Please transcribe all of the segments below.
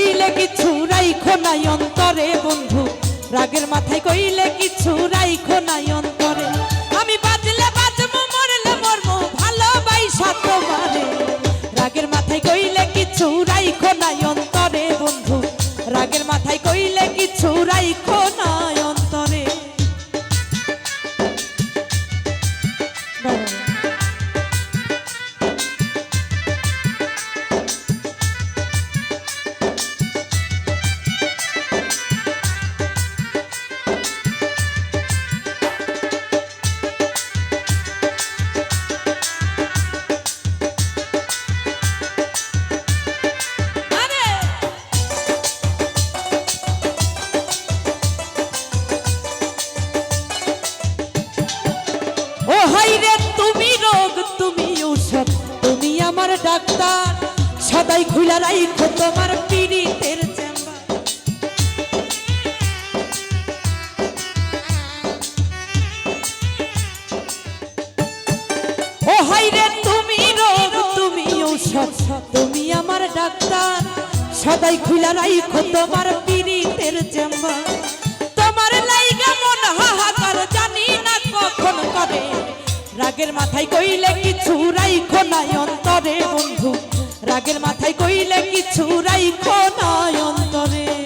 কইলে কিছু রাইখো নাই অন্তরে, বন্ধু। রাগের মাথায় কইলে কিছু রাইখো নাই অন্তরে। আমি বাজলে বাজবো, মরলে মরবো ভালোবাসা তোমারে। রাগের মাথায় কইলে কিছু রাইখো নাই অন্তরে, বন্ধু। রাগের মাথায় কইলে কিছু রাইখো সদাই খুলা রাইখো তোমার পীড়িতের চেম্বার। ও হাই রে তুমি রোগ, তুমি তুমি আমার ডাক্তার। সদাই খুলা রাইখো তোমার পীড়িতের চেম্বার। তোমার লাইগা মন হাহাকার, জানি না কখন করে রাগের মাথায় কইলে কিছু রাইখো নাই অন্তরে, বন্ধু। রাগের মাথায় কইলে কিছু রাইখো নয় অন্তরে।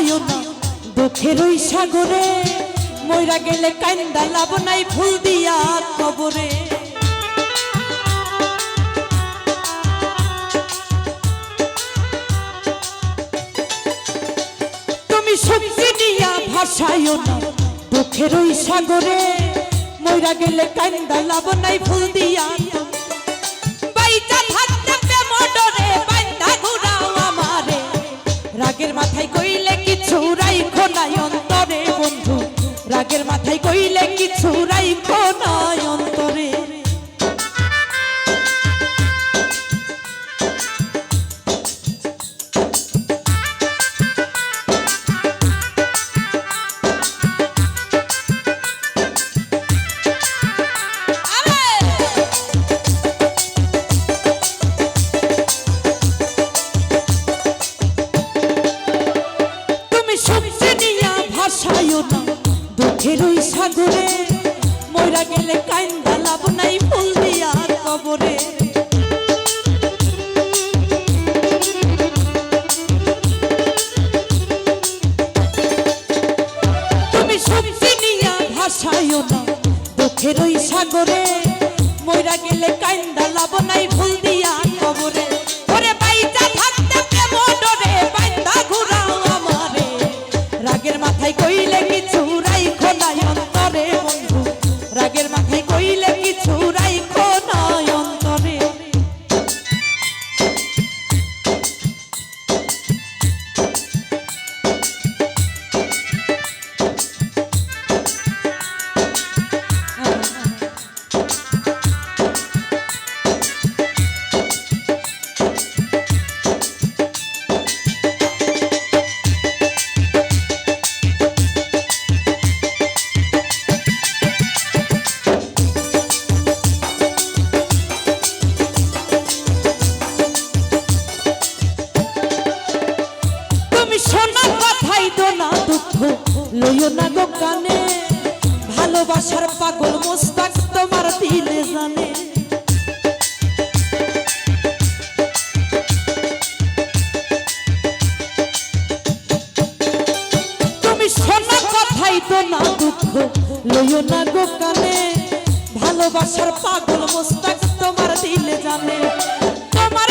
ভাসায়ও না। দুঃখের ওই সাগরে মইরা গেলে কান্দা লাভ নাই ফুল দিয়া কবরে। তুমি সবজি নিয়া ভাসায়ও না। দুঃখের ওই সাগরে মইরা গেলে কান্দা লাভ নাই ফুল দিয়া নাই অন্তরে বন্ধু। রাগের মাথায় কইলে কিছু রাইখো নাই অন্তরে দুঃখের ওই সাগরে মইরা গেলে কান্দা লাভ নাই ফুল দিয়া কবরে। তুমি সবজি নিয়া ভাসায়ও না দুঃখের ওই সাগরে মইরা গেলে কান্দা লাভ নাই ফুল দিয়া কবরে। ওরে বাইচা থাকতে প্রেম ডরে বাইন্দা ঘুরাও আমারে। রাগের মাথায় কইলে ভালোবাসার পাগল মোস্তাক তোমার দিলে জানে। তুমি শোনা কথাই তো না দুঃখ, লইও না গো কানে। ভালোবাসার পাগল মোস্তাক তোমার দিলে জানে। তোমার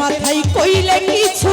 মাথায় কইলে কিছু